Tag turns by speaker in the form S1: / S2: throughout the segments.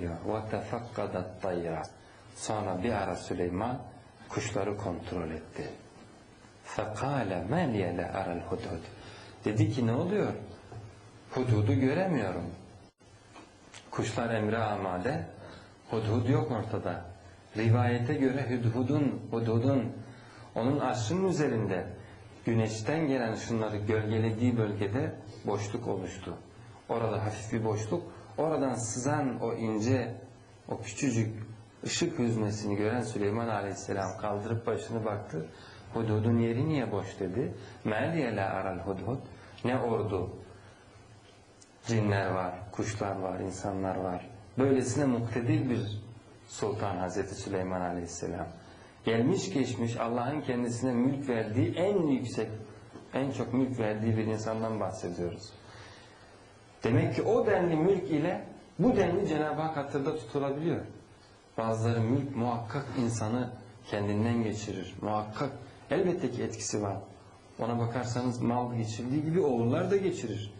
S1: diyor. وَتَفَقَّدَ الطَّيْرَ Sonra bir ara Süleyman kuşları kontrol etti. فَقَالَ مَا لِيَ لَا أَرَى الْهُدْهُدْ Dedi ki ne oluyor? Hudhudu göremiyorum. Kuşlar emre amade, hudhud yok ortada. Rivayete göre hudhudun, hudhudun onun arşının üzerinde güneşten gelen şunları gölgelediği bölgede boşluk oluştu. Orada hafif bir boşluk, oradan sızan o ince, o küçücük ışık hüzmesini gören Süleyman Aleyhisselam kaldırıp başını baktı. Hududun yeri niye boş dedi. Meliye la aral hudhud. Ne ordu, cinler var, kuşlar var, insanlar var. Böylesine muktedir bir sultan Hazreti Süleyman Aleyhisselam. Gelmiş geçmiş Allah'ın kendisine mülk verdiği en yüksek, en çok mülk verdiği bir insandan bahsediyoruz. Demek ki o denli mülk ile bu denli Cenab-ı Hak hatırda tutulabiliyor. Bazıları mülk muhakkak insanı kendinden geçirir. Muhakkak elbette ki etkisi var. Ona bakarsanız mal geçirdiği gibi oğullar da geçirir.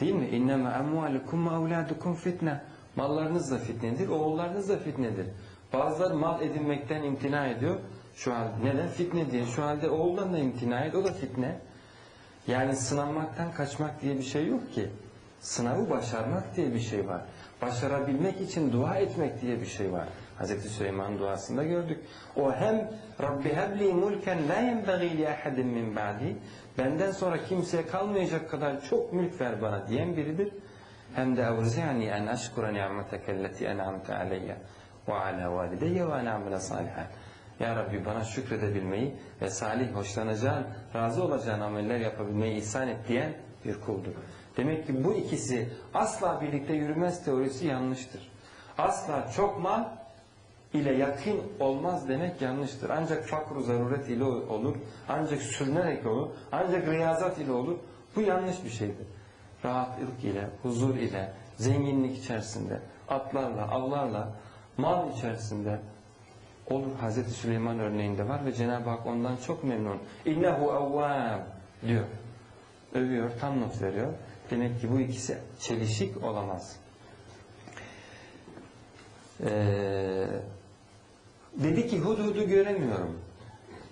S1: Değil mi? İnneme emvalukum ve fitne. Mallarınız da fitnedir, oğullarınız da fitnedir. Bazıları mal edinmekten imtina ediyor. Şu halde neden? Fitne diye. Şu halde oğuldan da imtina et, o da fitne. Yani sınanmaktan kaçmak diye bir şey yok ki. Sınavı başarmak diye bir şey var. Başarabilmek için dua etmek diye bir şey var. Hz. Süleyman duasında gördük. O hem Rabbi hebli mulken la yenbagî li ahadin min ba'di benden sonra kimseye kalmayacak kadar çok mülk ver bana diyen biridir. Hem de evziyani en aşkura ni'meteke elleti en'amte aleyye ve ala valideyye ve en amele salihan. Ya Rabbi bana şükredebilmeyi ve salih, hoşlanacağın, razı olacağın ameller yapabilmeyi ihsan et diyen bir kuldur. Demek ki bu ikisi asla birlikte yürümez teorisi yanlıştır. Asla çok mal ile yakın olmaz demek yanlıştır. Ancak fakru zaruret ile olur, ancak sürünerek olur, ancak riyazat ile olur. Bu yanlış bir şeydir. Rahatlık ile, huzur ile, zenginlik içerisinde, atlarla, avlarla, mal içerisinde olur. Hazreti Süleyman örneğinde var ve Cenab-ı Hak ondan çok memnun. İnnehu evvâb diyor. Övüyor, tam not veriyor. Demek ki bu ikisi çelişik olamaz. Ee, dedi ki hudhudu göremiyorum.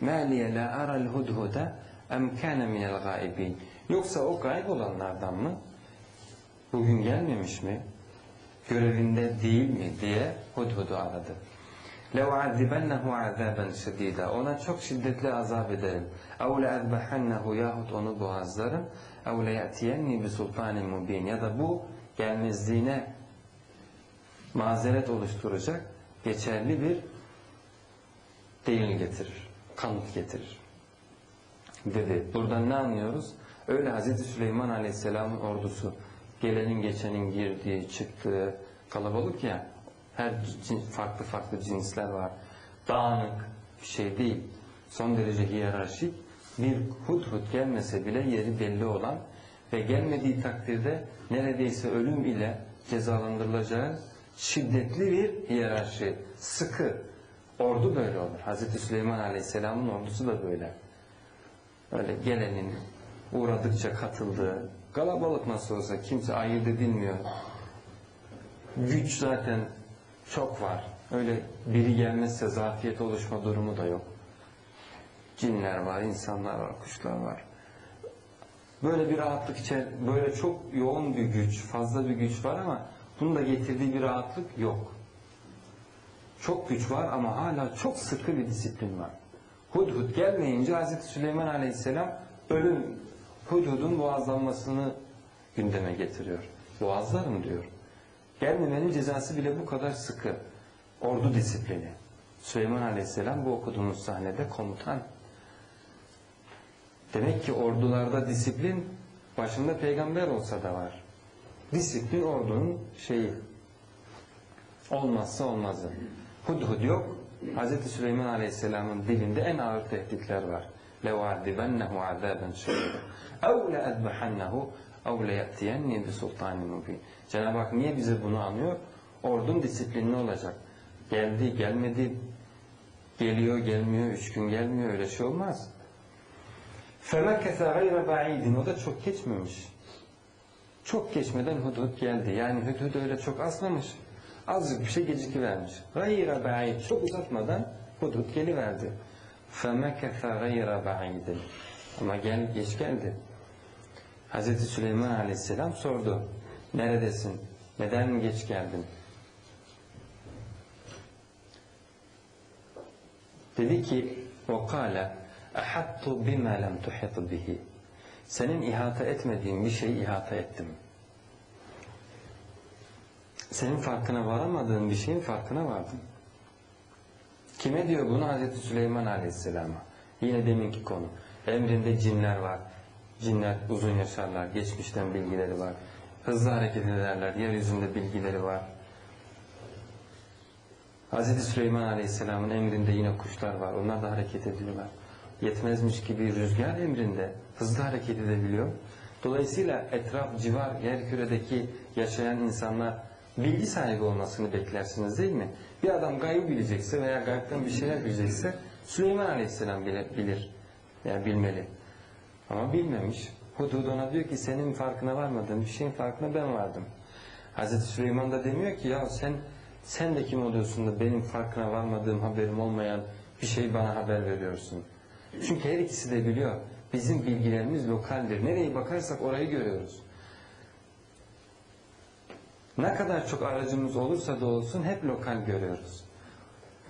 S1: Mâliye la aral hudhuda em kâne minel gâibîn. Yoksa o gayb olanlardan mı? Bugün gelmemiş mi? Görevinde değil mi? diye hudhudu aradı. لَوْعَذِّبَنَّهُ عَذَابًا شَد۪يدًا Ona çok şiddetli azap ederim. اَوْ لَاَذْبَحَنَّهُ Yahut onu boğazlarım. اَوْ لَيَأْتِيَنِّي بِسُلْطَانٍ مُب۪ينٍ Ya da bu gelmezliğine mazeret oluşturacak geçerli bir delil getirir. Kanıt getirir. Dedi. Buradan ne anlıyoruz? Öyle Hazreti Süleyman Aleyhisselam'ın ordusu gelenin geçenin girdiği çıktığı kalabalık ya her cin, farklı farklı cinsler var. Dağınık bir şey değil. Son derece hiyerarşik bir hudhud gelmese bile yeri belli olan ve gelmediği takdirde neredeyse ölüm ile cezalandırılacağı şiddetli bir hiyerarşi, sıkı. Ordu böyle olur. Hazreti Süleyman Aleyhisselam'ın ordusu da böyle. Öyle gelenin uğradıkça katıldığı, kalabalık nasıl olsa kimse ayırt edilmiyor. Güç zaten çok var. Öyle biri gelmezse zafiyet oluşma durumu da yok. Cinler var, insanlar var, kuşlar var. Böyle bir rahatlık içer, böyle çok yoğun bir güç, fazla bir güç var ama bunun da getirdiği bir rahatlık yok. Çok güç var ama hala çok sıkı bir disiplin var. Hudhud gelmeyince Hazreti Süleyman Aleyhisselam ölüm, hudhudun boğazlanmasını gündeme getiriyor. Boğazlarım diyor. Gelmemenin cezası bile bu kadar sıkı. Ordu disiplini. Süleyman Aleyhisselam bu okuduğumuz sahnede komutan. Demek ki ordularda disiplin başında peygamber olsa da var. Disiplin ordunun şeyi. Olmazsa olmazı. Hudhud yok. Hz. Süleyman Aleyhisselam'ın dilinde en ağır tehditler var. لَوَعْدِبَنَّهُ عَذَابًا شَدِيدًا اَوْ لَاَذْبَحَنَّهُ اَوْ لَيَأْتِيَنِّي بِسُلْطَانٍ مُبِينٍ Cenab-ı Hak niye bize bunu anıyor? Ordun disiplinli olacak. Geldi, gelmedi, geliyor, gelmiyor, üç gün gelmiyor, öyle şey olmaz. فَمَكَثَ غَيْرَ بَعِيدٍ O da çok geçmemiş. Çok geçmeden hudhud geldi. Yani hudhud öyle çok asmamış. Azıcık bir şey gecikivermiş. Gayra ba'id. Çok uzatmadan hudhud geliverdi. فَمَكَثَ غَيْرَ بَعِيدٍ Ama gel, geç geldi. Hazreti Süleyman Aleyhisselam sordu. Neredesin? Neden geç geldin? Dedi ki وَقَالَ اَحَطُّ بِمَا لَمْ تُحِطْ بِهِ Senin ihata etmediğin bir şeyi ihata ettim. Senin farkına varamadığın bir şeyin farkına vardım. Kime diyor bunu? Hazreti Süleyman Aleyhisselam'a. Yine deminki konu. Emrinde cinler var. Cinler uzun yaşarlar. Geçmişten bilgileri var. Hızlı hareket ederler. Yeryüzünde bilgileri var. Hazreti Süleyman Aleyhisselam'ın emrinde yine kuşlar var. Onlar da hareket ediyorlar. Yetmezmiş gibi rüzgar emrinde hızlı hareket edebiliyor. Dolayısıyla etraf, civar, yer küredeki yaşayan insanlar bilgi sahibi olmasını beklersiniz değil mi? Bir adam gaybı bilecekse veya gaybden bir şeyler bilecekse Süleyman Aleyhisselam bile bilir. Yani bilmeli. Ama bilmemiş. Hudud ona diyor ki senin farkına varmadığın bir şeyin farkına ben vardım. Hazreti Süleyman da demiyor ki ya sen sen de kim oluyorsun da benim farkına varmadığım haberim olmayan bir şey bana haber veriyorsun. Çünkü her ikisi de biliyor. Bizim bilgilerimiz lokaldir. Nereye bakarsak orayı görüyoruz. Ne kadar çok aracımız olursa da olsun hep lokal görüyoruz.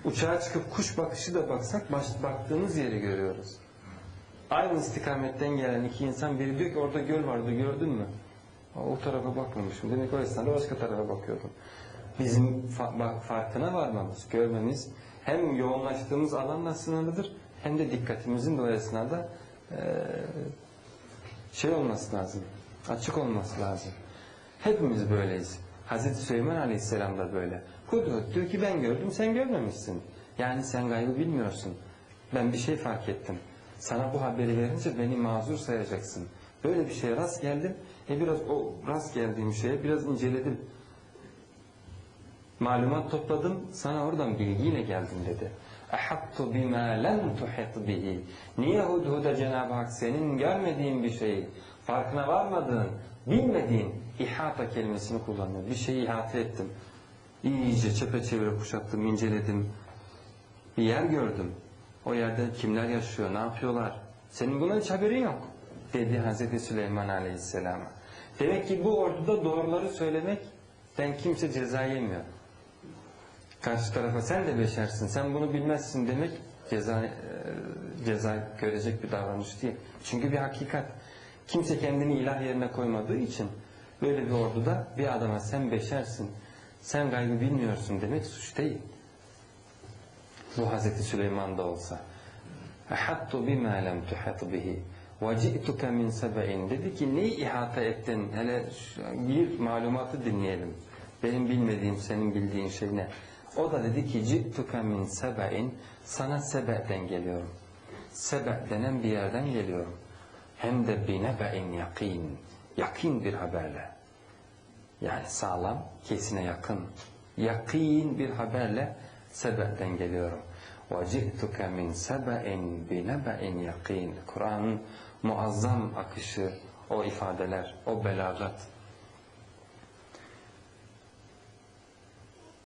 S1: Uçağa çıkıp kuş bakışı da baksak baş, baktığımız yeri görüyoruz. Aynı istikametten gelen iki insan biri diyor ki orada göl vardı gördün mü? O tarafa bakmamışım. Demek o esnada başka tarafa bakıyordum. Bizim fa- farkına varmamız, görmemiz hem yoğunlaştığımız alanla sınırlıdır hem de dikkatimizin de o esnada eee, şey olması lazım. Açık olması lazım. Hepimiz böyleyiz. Hazreti Süleyman Aleyhisselam da böyle. Hudhud diyor ki ben gördüm sen görmemişsin. Yani sen gaybı bilmiyorsun. Ben bir şey fark ettim. Sana bu haberi verince beni mazur sayacaksın. Böyle bir şeye rast geldim. E biraz o rast geldiğim şeye biraz inceledim. Malumat topladım. Sana oradan bilgiyle geldim dedi. Ahattu bima lem tuhit bihi. Niye hudhuda Cenab-ı Hak senin görmediğin bir şeyi, farkına varmadığın, bilmediğin ihata kelimesini kullanıyor. Bir şeyi ihata ettim. İyice çepeçevre kuşattım, inceledim. Bir yer gördüm. O yerde kimler yaşıyor, ne yapıyorlar? Senin buna hiç haberin yok. Dedi Hazreti Süleyman Aleyhisselam'a. Demek ki bu orduda doğruları söylemekten kimse ceza yemiyor. Karşı tarafa sen de beşersin, sen bunu bilmezsin demek ceza, e, ceza görecek bir davranış değil. Çünkü bir hakikat. Kimse kendini ilah yerine koymadığı için böyle bir orduda bir adama sen beşersin, sen gaybı bilmiyorsun demek suç değil. Bu Hazreti Süleyman da olsa. Ehattu bima lem tuhat bihi ve ci'tuke min sebe'in dedi ki neyi ihata ettin? Hele bir malumatı dinleyelim. Benim bilmediğim senin bildiğin şey ne? O da dedi ki ci'tuke min sebe'in sana sebe'den geliyorum. Sebe denen bir yerden geliyorum. Hem de binebe'in yakin yakin bir haberle. Yani sağlam kesine yakın yakin bir haberle sebepten geliyorum وَجِئْتُكَ مِنْ سَبَئٍ بِنَبَئٍ يَقِينٍ Kur'an'ın muazzam akışı, o ifadeler, o belagat,